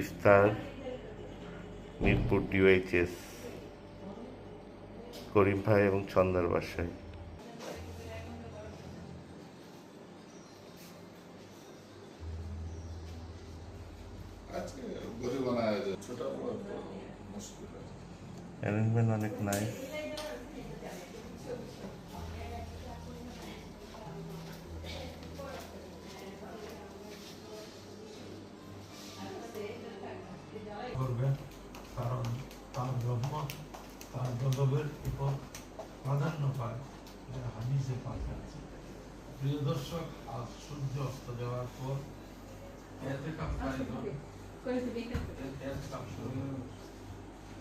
ইফতার Mirpur DOHS করিম ভাই এবং ছন্দার বাসায়। অ্যারেঞ্জমেন্ট অনেক নাই আজ সূর্য অস্ত যাওয়ার পর এতেকাপ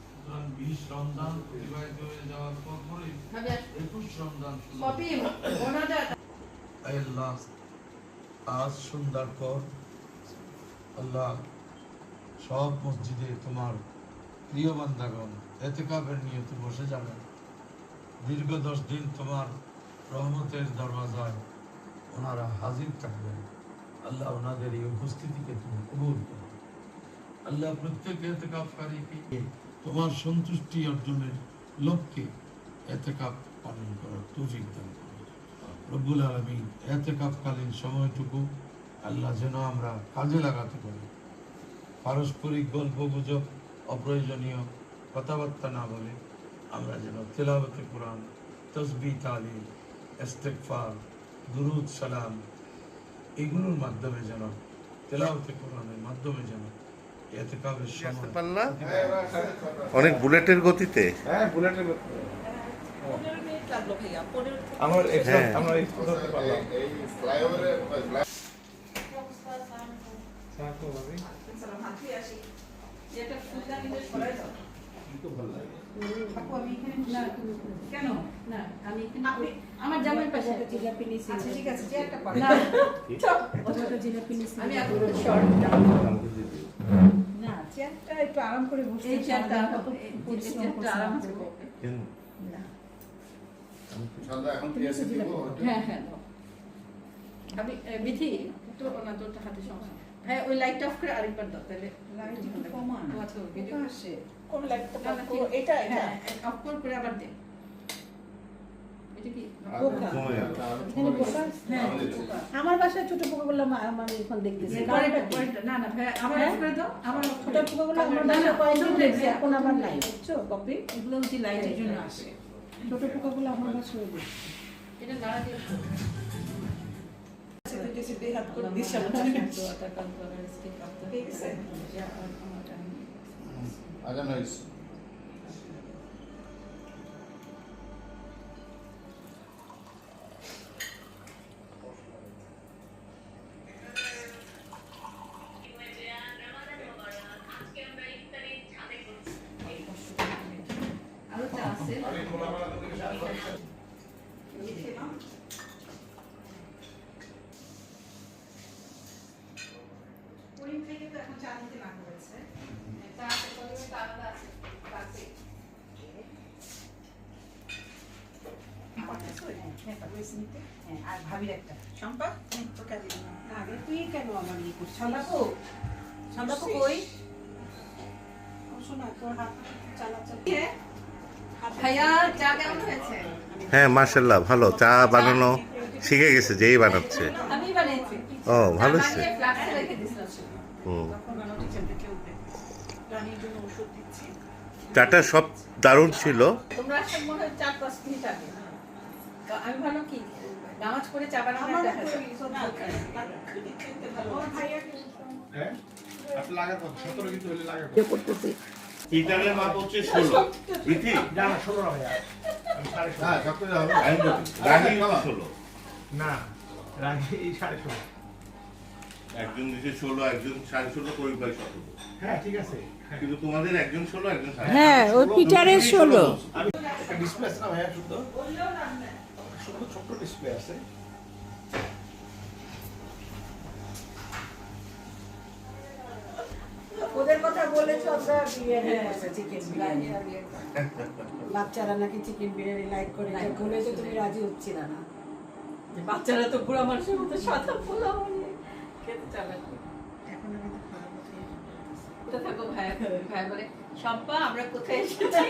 সুতরাং বিশ রমজান অতিবাহিত হয়ে যাওয়ার পর পরে একুশ রমজান শুরু হলো। আয় আল্লাহ আজ সন্ধ্যার পর আল্লাহ সব মসজিদে তোমার প্রিয় বান্ধাগণ বান্দাগণ এতেকাবের নিয়ত বসে যাবেন দীর্ঘ দশ দিন তোমার রহমতের দরওয়াজায় ওনারা হাজির থাকবেন। আল্লাহ ওনাদের এই উপস্থিতিকে তুমি কবুল করো। আল্লাহ প্রত্যেক এতেকাবকারীকে তোমার সন্তুষ্টি অর্জনের লক্ষ্যে এতেকাব পালন করার তৌফিক দান করো। রব্বুল আলমিন এতেকাবকালীন সময়টুকু আল্লাহ যেন আমরা কাজে লাগাতে পারি। পারস্পরিক গল্প গুজব, অপ্রয়োজনীয় কথাবার্তা না বলে আমরা যেন তেলাবতে কোরআন, তসবি, তালিম ইস্তেকফার দুরুদ সালাম এগুলোর মাধ্যমে যেন তেলাওতে কোরআনের মাধ্যমে যেন অনেক বুলেটের গতিতে? হ্যাঁ বুলেটের আমার এক্সাম আমরা এই করতে পারলাম এই ফ্লাইওভারে কেন? না আমি এখানে আমার জামাই পাশে জিলাপি নিছি আচ্ছা ঠিক আছে যে একটা না। চপ জিলাপি নিছি আমি এখন শর্ট না চেয়ারটা একটু আরাম করে বসতে এই চেয়ারটা কত চেয়ারটা আরাম আমাদের। আছে না। এখন হ্যাঁ হ্যাঁ আমি বিথি তো না তোরটা হাতে সমস্যা। হ্যাঁ ওই লাইটটা অফ করে আরেকবার দাও তাহলে লাইট কমান। ও আচ্ছা ভিডিও আসে? কোন লাইটটা না, এটা এটা হ্যাঁ অফ করে আবার দে এটা কি পোকা। গেল। পোকা? হ্যাঁ আমার বাসায় ছোট পোকাগুলো মা- মানে এখন দেখতেছি। না না করে দাও ছোট করে দাও। পোকাগুলো আমার বাসায় কয়েকদিন দেখছি এখন আবার নাই বুঝছ কপি এগুলো হচ্ছে লাইটের জন্য আসে ছোট পোকাগুলো আমার বাসায় এটা নাড়া দিয়ে দিতেছি করে দিছি আমার ঠিক আছে I don't know. হ্যাঁ নিতে। হ্যাঁ আর ভাবির একটা। শম্পা? তোকে আগে তুই কেন আমার ইয়ে করছিস? সন্ধ্যাপু সন্ধ্যাপু কই? হ্যাঁ মার্শাল্লাহ ভালো। চা বানানো শিখে গেছে যেই বানাচ্ছে। ও ভালো হুম। চাটা সব দারুণ ছিল। তোমরা মনে হয় চার পাঁচ মিনিট আগে। আমি ভাবলাম কি? নামাজ পড়ে চা বানানো হ্যাঁ। মাপ হচ্ছে ষোলো। বিথি না ষোলো না ভাইয়া ষোলো। হ্যাঁ না সাড়ে ষোলো। একজন দিছে ষোলো একজন সাড়ে ষোলো করিম ভাই সতেরো। হ্যাঁ ঠিক আছে। হ্যাঁ। কিন্তু তোমাদের একজন ষোলো একজন হ্যাঁ ওই পিটারের ষোলো। আমি একটা ডিসপ্লে আছে না ভাইয়া শুদ্ধ শুদ্ধ ছোট্ট ডিসপ্লে আছে ওদের কথা বলেছ আমরা বিরিয়ানি করছে চিকেন বিরিয়ানি। বাচ্চারা নাকি চিকেন বিরিয়ানি লাইক করে বলে তো তুমি রাজি হচ্ছিল না বাচ্চারা তো বুড়া মানুষের মতো সাদা পোলা খেতে চাবে এখন আমি তো খাওয়ার কথা বলতে থাকো ভাইয়া ভাইয়া বলে শম্পা আমরা কোথায় এসেছি?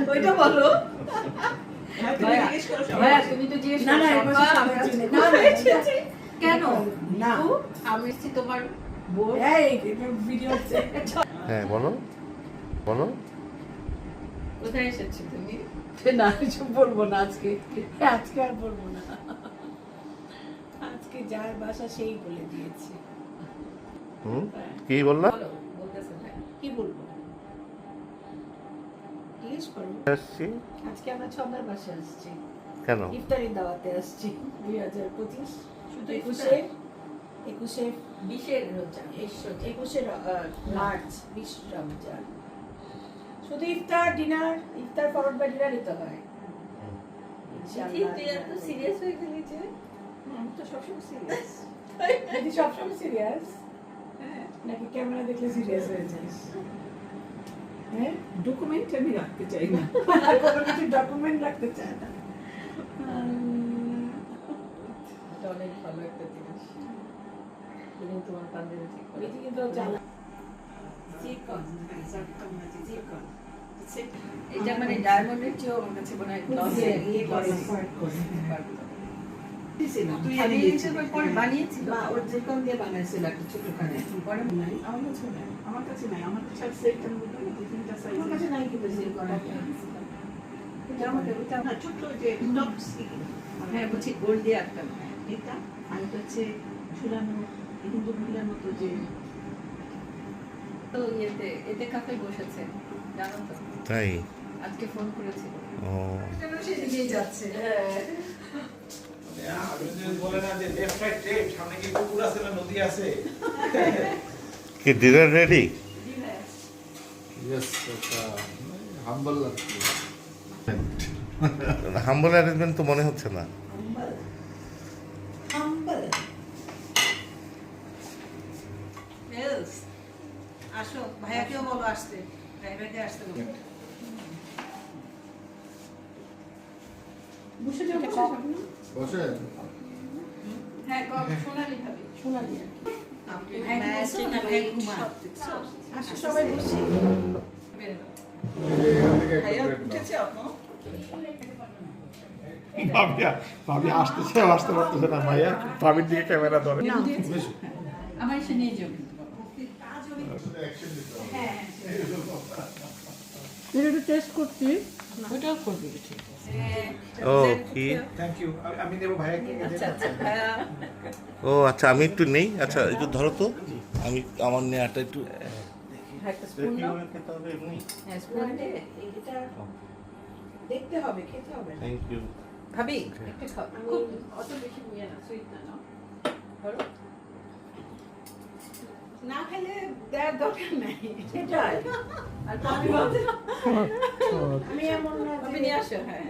ওইটা বলো। তুমি ভাইয়া তুমি তো জিজ্ঞেস না, না? কেন। আমি তোমার বোন এই ভিডিও হচ্ছে। হ্যাঁ বলো। বলো। কোথায় এসেছি তুমি? না কিছু বলব না আজকে। আজকে আর বলব না। আজকে যার বাসা সেই বলে দিয়েছে। হুম? কি বললা? কি বলব? জিজ্ঞেস করব আসছি। আজকে আমরা ছন্দার বাসে আসছি। কেন? ইফতারি দাওয়াতে আসছি। দুই হাজার পঁচিশ শুধু একুশে একুশে বিশের রোজা একুশে মার্চ। বিশ রমজান। শুধু ইফতার ডিনার ইফতার ফরওয়ার্ড বা ডিনার দিতে হয়। সিরিয়াস হয়ে গেলি যে আমি তো সবসময় সিরিয়াস সবসময় সিরিয়াস নাকি ক্যামেরা দেখলে সিরিয়াস হয়ে যাস? হ্যাঁ ডকুমেন্ট আমি রাখতে চাই না কোনো কিছু ডকুমেন্ট রাখতে চায় না অনেক ভালো একটা জিনিস তুমি তোমার পাঞ্জাবি ঠিক করে কিন্তু একদম এটা মানে ডায়মন্ডের চেয়েও আমার কাছে মনে হয় তুই আমি পরে বানিয়েছিল মা ওর চিকন দিয়ে বানাইছিল একটা ছোটখানে। পরে নাই আমার কাছে নাই আমার কাছে নাই। আমার কাছে সেটটার মধ্যে তিনটা সাইজ আমার কাছে নাই কিন্তু চিকন এটা আমাকে ওটা না ছোট্ট যে টপ হ্যাঁ বুঝি গোল দিয়ে একটা। এটা আর হচ্ছে ঝুলানো হিন্দু মহিলার মতো যে তো ইয়েতে এতে কাফে বসেছে। জানো তো? তাই? আজকে ফোন করেছিল। ও। যাচ্ছে। বলে কি পুকুর আছে নদী আছে? কি dinner ready yes humble arrangement তো মনে হচ্ছে না। হাম্বল হাম্বল বেলস আসো ভাইয়াকেও বলো আসতে ড্রাইভারকে আসতে বলো। বসে যাও। বসে হ্যাঁ কম সোনালি ভাবি। শোনালি আপনি ভাইয়াকে ম্যাচ বলছো না, না ভাইয়া ভাই ঘুমা। ঘুমা আসো সবাই বসি। বেরো। এখান থেকে একটু ভাইয়া break নাও। উঠেছে আপু ভাবি ভাবি আসতেছে আসতে পারতেছে না ভাইয়া। ভাবির দিকে ক্যামেরা ধরে। আমার এসে নিয়ে যাও Action তুই একটু টেস্ট করছি ওটাও করবি ঠিক ও কি? আচ্ছা আচ্ছা ও আচ্ছা আমি একটু নেই? আচ্ছা একটু ধরো তো। আমি আমার নেওয়াটা একটু হ্যাঁ এটা দেখতে হবে খেতে হবে থ্যাংক ইউ ভাবি খুব অত বেশি নিয়ে না সুইট না। ধরো। না খেলে দেওয়ার দরকার নাই। সেটাই। আমি এমন না ভাবি নিয়ে আসো হ্যাঁ।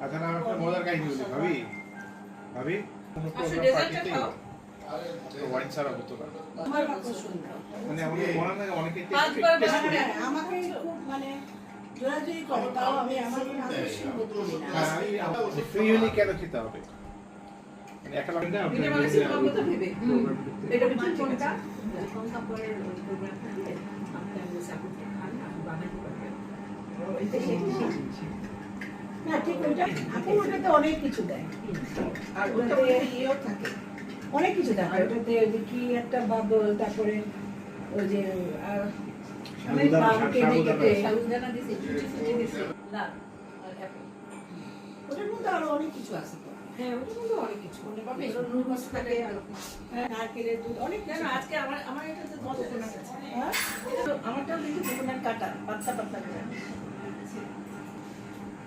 আচ্ছা না একটা মজার কাহিনী বলি ভাবি। ভাবি? কোনো প্রোগ্রাম পার্টিতে ওয়াইন ছাড়া হতো না। মানে আমাকে মনে হয় অনেকে আমাকে খুব মানে জোরাজুরি করে তাও আমি আমার কোনো আকর্ষণ বোধ করি না। হ্যাঁ, কেন খেতে হবে? মানে একটা না এটা মানে এটা কোনটা প্রোগ্রাম আপনি আমি সাপোর্ট খান আপনি বানাতে পারবেন না ঠিক ওইটা। ওটাতে অনেক কিছু দেয়। আর ওটা ইয়েও থাকে। অনেক কিছু আর ওটাতে ওই যে কি একটা বাবল তারপরে ওই যে আর অনেক কেটে কেটে সাবুদানা দিছি চুচি চুচি দিছি। লাল আর অ্যাপেল ওটার মধ্যে আরও অনেক কিছু আছে হ্যাঁ ওটার মধ্যে অনেক কিছু। অনেক পাবে হ্যাঁ, নারকেলের দুধ অনেক আজকে আমার আমার এটা তো কত কোনা আছে। হ্যাঁ? আমারটাও কিন্তু কাটা পাতলা করে।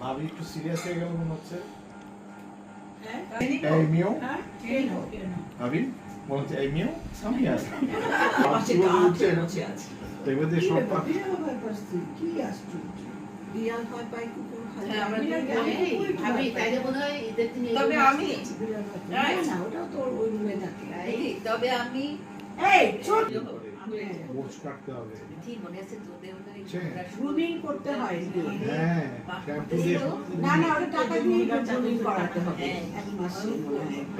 ভাবি একটু সিরিয়াস হয়ে গেল মনে হচ্ছে। হ্যাঁ? এই মিও হ্যাঁ? ভাবি মনে হচ্ছে এই মিও সামনে আছে। পাশে কীভাবে গা উঠছে? বসে আছে। দেখবে যে সব পা- কি আশ্চর্য? বিড়াল হয় পাই কুকুর হ্যাঁ, আমরা হয়। বোধহয় ঈদের দিন তবে আমি না ওটাও তো ওই রুমে থাকে। তবে আমি এই ছোট কাটতে হবে। আছে আছে। গ্রুমিং করতে হয় হ্যাঁ শ্যাম্পু দিয়ে না না ওটা টাকা দিয়ে গ্রুমিং করাতে হবে। এক মাসে।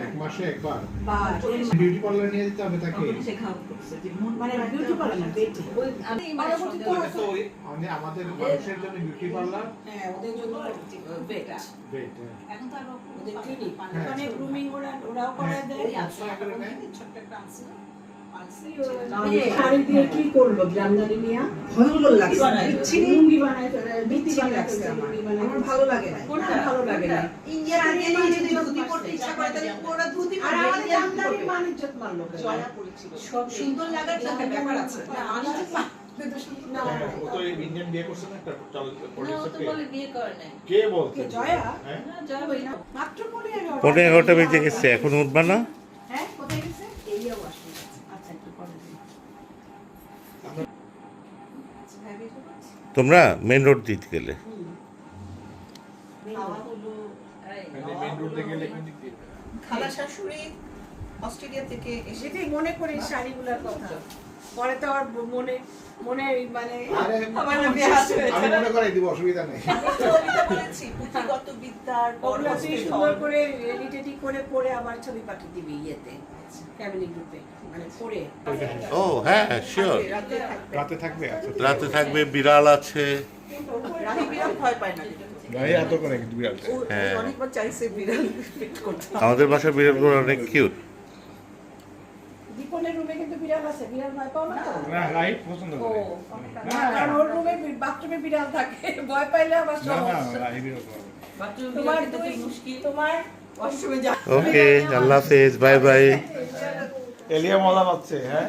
এক মাসে একবার। বা দেড় মাস। বিউটি পার্লার নিয়ে যেতে হবে তাকে। তখন সে খাওয়া করছে যে মন মানে বিউটি পার্লার না বেটে। মানে পরবর্তীতে সন্দেহ- হয়তো- মানে আমাদের মানুষের জন্য বিউটি পার্লার হ্যাঁ ওদের জন্য বেট। বেট এখন তো আরও ওদের ক্লিনিক হ্যাঁ। গ্রুমিং ওরা ওরাও করে দেয়। শাড়ি দিয়ে কি করল জামদানি নিয়ে ভয়ঙ্কর লাগছে। লুঙ্গি বানায় বিচ্ছিরি লাগছে আমার। আমার ভালো লাগে না। কোনটা? ভালো লাগে না। ইন্ডিয়ান আর্মিরা যদি ধুতি পরতে ইচ্ছা করে তাহলে ওরা ধুতি আর আমাদের জামদানি মান ইজ্জত মারলো সব সুন্দর লাগার তো একটা ব্যাপার আছে। না, আমি তো পা- না, হ্যাঁ, ও তো ইন্ডিয়ান বিয়ে করছে না একটা চলচ্চিত্র না, ও তো পরিচালক বলে বিয়ে করে নাই কে বলছে কে, জয়া? হ্যাঁ না, জয় বই না। মাত্র পরে এলো। পনেরো এগারোটা বেজে গেছে এখন উঠবা না হ্যাঁ কোথায় গেছে এই ওয়াশরুম আচ্ছা একটু পরে দিই। তোমরা মেন রোড দিতে গেলে। খালা শাশুড়ি অস্ট্রেলিয়া থেকে এসে মনে করি শাড়িগুলোর কথা। পরে তো আর মনে মনে মানে আমার। আমি মনে করাই দিব অসুবিধা নেই। বলেছি পুঁথিগত বিদ্যার ওগুলো তুই পরবর্তী সুন্দর করে রেডি টেডি করে পরে আমার ছবি পাঠিয়ে দিবি ইয়েতে ফ্যামিলি গ্রুপে মানে ও হ্যাঁ শিওর রাতে থাকবে। রাতে থাকবে আচ্ছা রাতে থাকবে বিড়াল আছে। রানী বিড়াল ভয় পায় না বিড়াল আছে বিড়াল ভয় পাও না না রাইট পছন্দ করে। না কারণ ওর রুমে বাথরুমে বিড়াল থাকে ভয় পাইলে আবার না না বিড়াল করে তোমার দুই মুশকিল। তোমার ওয়াশরুমে যা। ওকে আল্লাহ হাফেজ বাই বাই। এলিয়া মজা পাচ্ছে হ্যাঁ?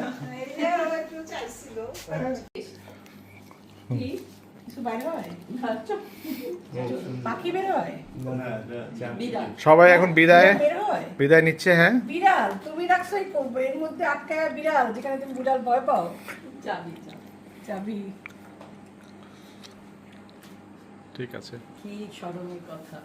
কি হয়। পাখি বের হয় সবাই এখন বিদায়? বিদায় নিচ্ছে হ্যাঁ? বিড়াল তুমি রাখছো এর মধ্যে আটকায় বিড়াল যেখানে তুমি বিড়াল ভয় পাও। যা চাবি। ঠিক আছে। কি স্মরণের কথা।